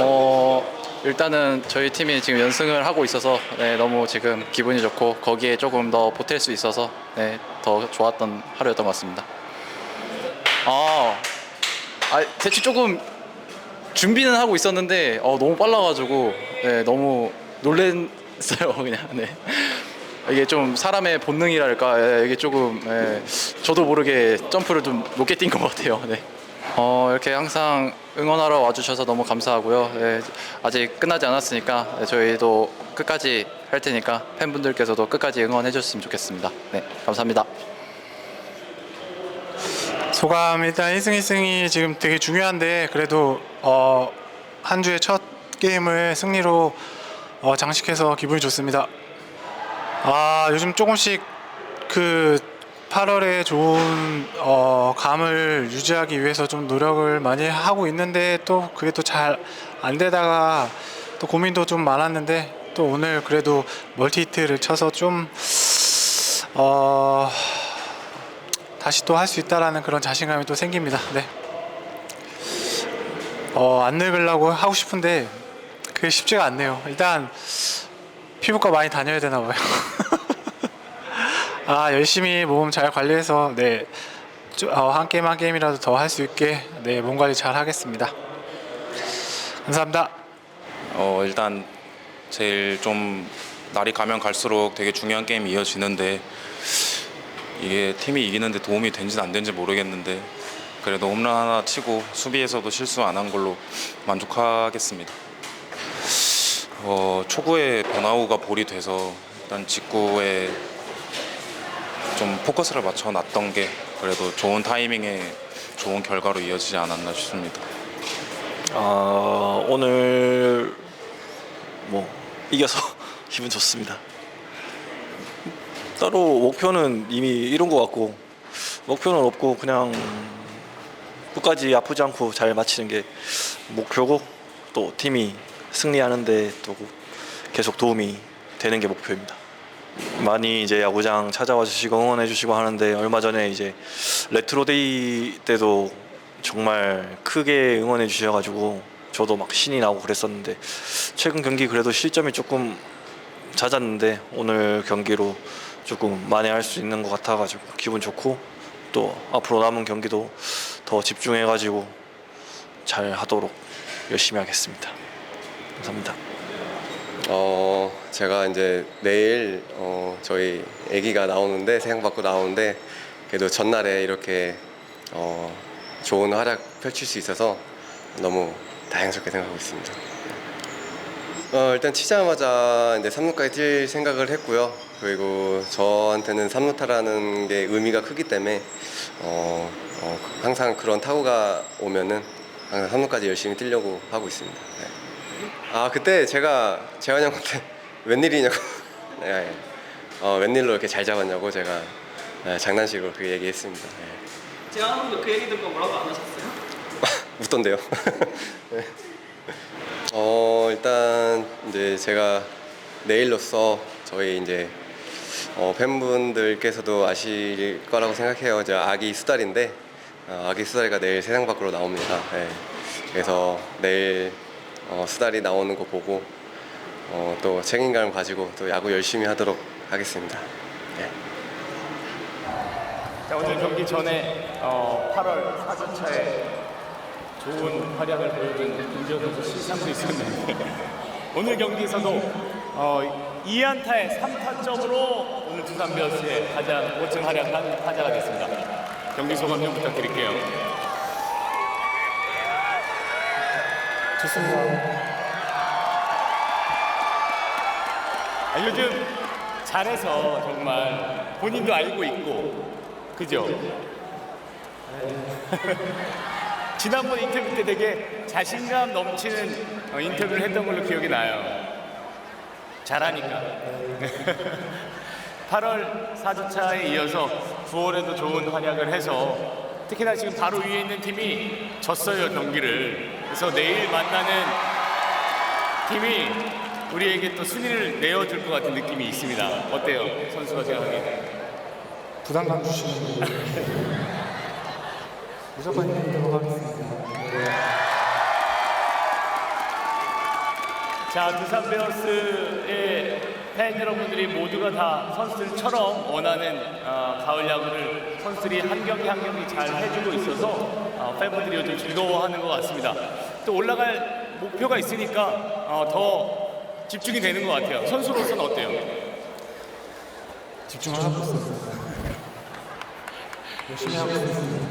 어 일단은 저희 팀이 지금 연승을 하고 있어서 네, 너무 지금 기분이 좋고 거기에 조금 더 보탤 수 있어서 네, 더 좋았던 하루였던 것 같습니다. 아, 아 대충 조금 준비는 하고 있었는데 어, 너무 빨라가지고 네, 너무 놀랬어요 그냥. 네. 이게 좀 사람의 본능이랄까 예, 이게 조금 예, 저도 모르게 점프를 좀 높게 뛴 것 같아요. 네. 어, 이렇게 항상 응원하러 와주셔서 너무 감사하고요. 예, 아직 끝나지 않았으니까 예, 저희도 끝까지 할 테니까 팬분들께서도 끝까지 응원해 주셨으면 좋겠습니다. 네, 감사합니다. 소감 일단 1승 1승이 지금 되게 중요한데 그래도 어, 한 주의 첫 게임을 승리로 어, 장식해서 기분이 좋습니다. 아 요즘 조금씩 그 8월에 좋은 어, 감을 유지하기 위해서 좀 노력을 많이 하고 있는데 또 그게 또 잘 안 되다가 또 고민도 좀 많았는데 또 오늘 그래도 멀티 히트를 쳐서 좀 어, 다시 또 할 수 있다라는 그런 자신감이 또 생깁니다. 네. 어, 안 늙으려고 하고 싶은데 그게 쉽지가 않네요. 일단 피부과 많이 다녀야 되나 봐요. 아, 열심히 몸 잘 관리해서 네. 좀, 어, 한 게임 한 게임이라도 더 할 수 있게 네, 몸 관리 잘 하겠습니다. 감사합니다. 어 일단 제일 좀 날이 가면 갈수록 되게 중요한 게임이 이어지는데 이게 팀이 이기는데 도움이 된지 안 된지 모르겠는데 그래도 홈런 하나 치고 수비에서도 실수 안 한 걸로 만족하겠습니다. 어 초구에 변화구가 볼이 돼서 일단 직구에 좀 포커스를 맞춰 놨던 게 그래도 좋은 타이밍에 좋은 결과로 이어지지 않았나 싶습니다. 아, 오늘 뭐 이겨서 기분 좋습니다. 따로 목표는 이미 이룬 것 같고 목표는 없고 그냥 끝까지 아프지 않고 잘 마치는 게 목표고 또 팀이 승리하는데 또 계속 도움이 되는 게 목표입니다. 많이 이제 야구장 찾아와 주시고 응원해 주시고 하는데 얼마 전에 이제 레트로데이 때도 정말 크게 응원해 주셔가지고 저도 막 신이 나고 그랬었는데 최근 경기 그래도 실점이 조금 잦았는데 오늘 경기로 조금 만회할 수 있는 것 같아가지고 기분 좋고 또 앞으로 남은 경기도 더 집중해가지고 잘 하도록 열심히 하겠습니다. 감사합니다. 어 제가 이제 내일 어 저희 아기가 나오는데 밖으로 나오는데 그래도 전날에 이렇게 어 좋은 활약 펼칠 수 있어서 너무 다행스럽게 생각하고 있습니다. 어 일단 치자마자 이제 3루까지 뛸 생각을 했고요. 그리고 저한테는 3루타라는 게 의미가 크기 때문에 어, 어, 항상 그런 타구가 오면은 항상 3루까지 열심히 뛰려고 하고 있습니다. 네. 아 그때 제가 재환 형한테 웬일이냐고 네, 네. 어, 웬일로 이렇게 잘 잡았냐고 제가 네, 장난식으로 그 얘기했습니다. 네. 재환도 그 얘기 듣고 뭐라고 안 하셨어요? 웃던데요. 네. 어 일단 이제 제가 내일로서 저희 이제 어, 팬분들께서도 아실 거라고 생각해요. 저 아기 수달인데 어, 아기 수달이가 내일 세상 밖으로 나옵니다. 네. 그래서 내일 어, 수달이 나오는 거 보고 어, 또 책임감을 가지고 또 야구 열심히 하도록 하겠습니다. 네. 자, 오늘 경기 전에 어, 8월 4주차에 좋은 활약을 보여준 김지호 선수 시상도 있었는데 오늘 경기에서도 어, 2안타에 3타점으로 오늘 두산 베어스의 가장 멋진 활약한 타자가 됐습니다. 경기 소감 좀 부탁드릴게요. 좋습니다. 아, 요즘 잘해서 정말 본인도 알고 있고 그죠? 지난번 인터뷰 때 되게 자신감 넘치는 어, 인터뷰를 했던 걸로 기억이 나요. 잘하니까. 8월 4주차에 이어서 9월에도 좋은 활약을 해서 특히나 지금 바로 위에 있는 팀이 졌어요 경기를. 그래서 내일 만나는 팀이 우리에게 또 순위를 내어줄 것 같은 느낌이 있습니다. 어때요, 선수가 생각하기에? 부담감 주시는 분 무조건 이기도록 하겠습니다. 자, 두산 베어스의 팬 여러분들이 모두가 다 선수들처럼 원하는 어, 가을 야구를 선수들이 한 경기 한 경기 잘 해주고 있어서 어, 팬분들이 요즘 즐거워하는 것 같습니다. 또 올라갈 목표가 있으니까 어, 더 집중이 되는 것 같아요. 선수로서는 어때요? 집중을 하고 있습니다. 열심히 하고 있습니다.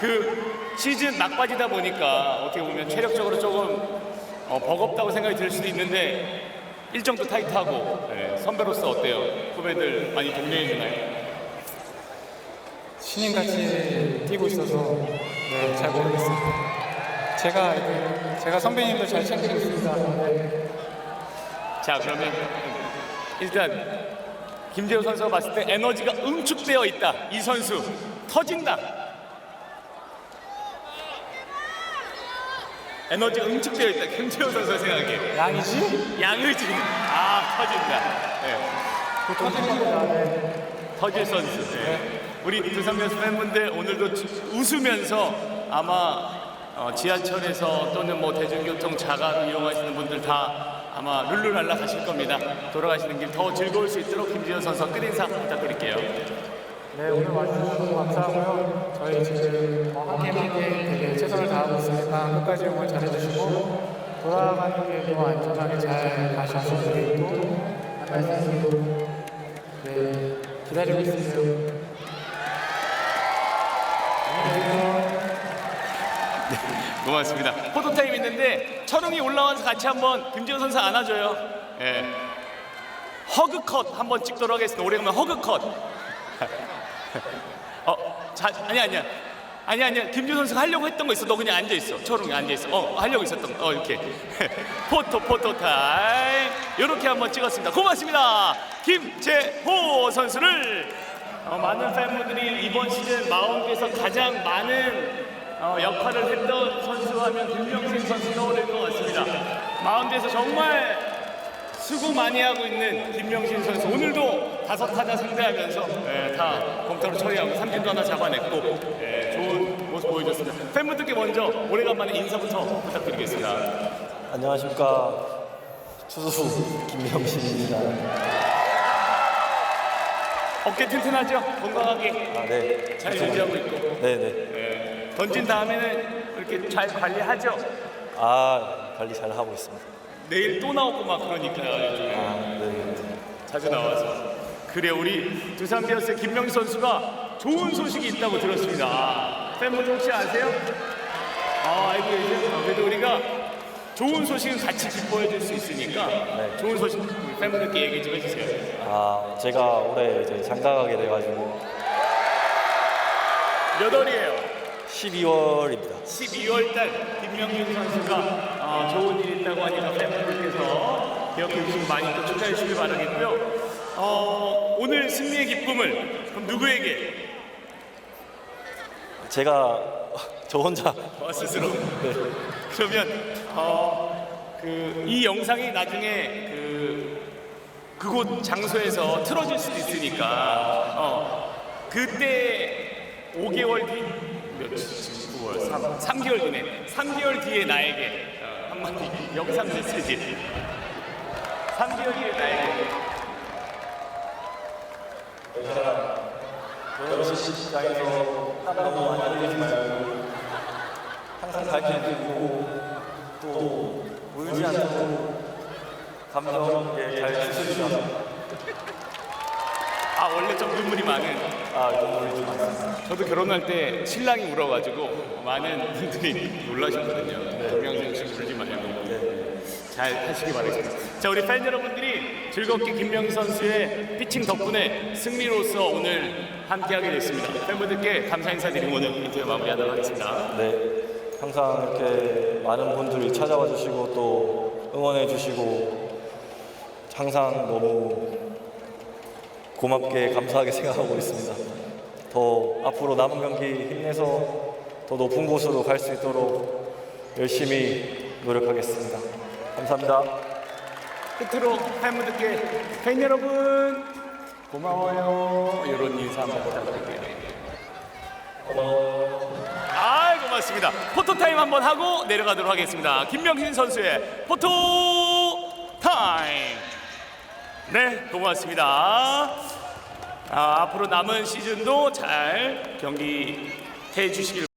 그 시즌 막바지다 보니까 어떻게 보면 체력적으로 조금 어, 버겁다고 생각이 들 수도 있는데 일정도 타이트하고 네, 선배로서 어때요? 후배들 많이 격려해 주나요? 신인같이 뛰고 있어서 네, 잘 모르겠습니다. 제가 제가 선배님들 잘 챙기고 있습니다. 자 그러면 일단 김재호 선수가 봤을 때 에너지가 응축되어 있다. 이 선수 터진다. 에너지가 응축되어 있다. 김재호 선수 생각에 양이지? 양의지 아 터진다. 네. 터질 선수. 네. 우리 두산베어스 팬분들 오늘도 주- 웃으면서 아마 어, 지하철에서 또는 뭐 대중교통 자가로 이용하시는 분들 다 아마 룰루랄라 가실 겁니다. 돌아가시는 길 더 즐거울 수 있도록 김지현 선수 끝인사 부탁드릴게요. 네 오늘 와주셔서 감사하고요. 저희 지금 어, 한한 게임 되게 최선을 다하고 있으니까 끝까지 응원 잘해주시고 돌아가는 길도 안전하게 잘 가셔서 만날 수 있도록 네 기다리고 있습니다. 고맙습니다. 포토타임 있는데 철웅이 올라와서 같이 한번 김지현 선수 안아줘요. 예. 허그컷 한번 찍도록 하겠습니다. 오래간만에 허그컷. 어, 자, 아니 아니야. 아니 아니야. 김지현 선수가 하려고 했던 거 있어. 너 그냥 앉아 있어. 철웅이 앉아 있어. 어, 하려고 있었던 거. 어, 이렇게. 포토 포토 타임. 이렇게 한번 찍었습니다. 고맙습니다. 김재호 선수를 어, 많은 팬분들이 이번 시즌 마운드에서 가장 많은 어, 역할을 했던 선수 하면 김명신 선수 떠오를 것 같습니다. 마운드에서 정말 수고 많이 하고 있는 김명신 선수 오늘도 다섯 타자 상대하면서 예, 다 공타로 처리하고 삼진도 하나 잡아냈고 예, 좋은 모습 보여줬습니다. 팬분들께 먼저 오래간만에 인사부터 부탁드리겠습니다. 안녕하십니까 투수 김명신입니다. 어깨 튼튼하죠? 건강하게 아 네. 잘 유지하고 있고 네 네. 예, 던진 다음에는 이렇게 잘 관리하죠? 아 관리 잘 하고 있습니다. 내일 또 나오고 막 그러니까요 요즘에. 아 네. 자주 나와서 그래 우리 두산 베어스의 김명희 선수가 좋은 소식이 있다고 들었습니다 아, 팬분들 혹시 아세요? 아 알고 계세요? 그래도 우리가 좋은 소식은 같이 기뻐해 줄 수 있으니까 좋은 소식 우리 팬분들께 얘기 좀 해주세요 아 제가 올해 이제 장가 가게 돼가지고 몇 월이에요? 12월입니다. 12월 달 김명준 선수가 어, 좋은 일 있다고 하니까 팬분들께서 기억해 주시고 많이 또 축하해 주시길 바라겠고요 어, 오늘 승리의 기쁨을 그럼 누구에게 제가 저 혼자 어, 스스로. 그러면 어, 그 이 영상이 나중에 그 그곳 장소에서 틀어질 수도 있으니까 어, 그때 5개월 뒤 며칠 지금 9월 3, 3개월 뒤네. 3개월 뒤에 나에게 어, 한마디 영상 메시지. 3개월 뒤에 나에게. 시장에서 땀 너무 많이 흘리지 말고 항상 밝게 들고 또 울지 않고 감정 잘 추스리자. 아 원래 좀 눈물이 많은 아 눈물이 좀 많습니다. 저도 결혼할 때 신랑이 울어가지고 많은 분들이 놀라셨거든요. 김명준 씨 울지 말고 잘 하시기 바라겠습니다. 자 우리 팬 여러분들이 즐겁게 김명희 선수의 피칭 덕분에 승리로서 오늘 함께하게 됐습니다. 팬분들께 감사 인사드리고 오늘 인터뷰 마무리하도록 하겠습니다. 네, 항상 이렇게 많은 분들이 찾아와 주시고 또 응원해 주시고 항상 너무 고맙게 감사하게 생각하고 있습니다. 더 앞으로 남은 경기 힘내서 더 높은 곳으로 갈 수 있도록 열심히 노력하겠습니다. 감사합니다. 끝으로 팬분들께 팬 여러분 고마워요. 이런 인사 한번 부탁드릴게요. 아 고맙습니다. 포토 타임 한번 하고 내려가도록 하겠습니다. 김명신 선수의 포토 타임. 네 고맙습니다. 아, 앞으로 남은 시즌도 잘 경기 해 주시길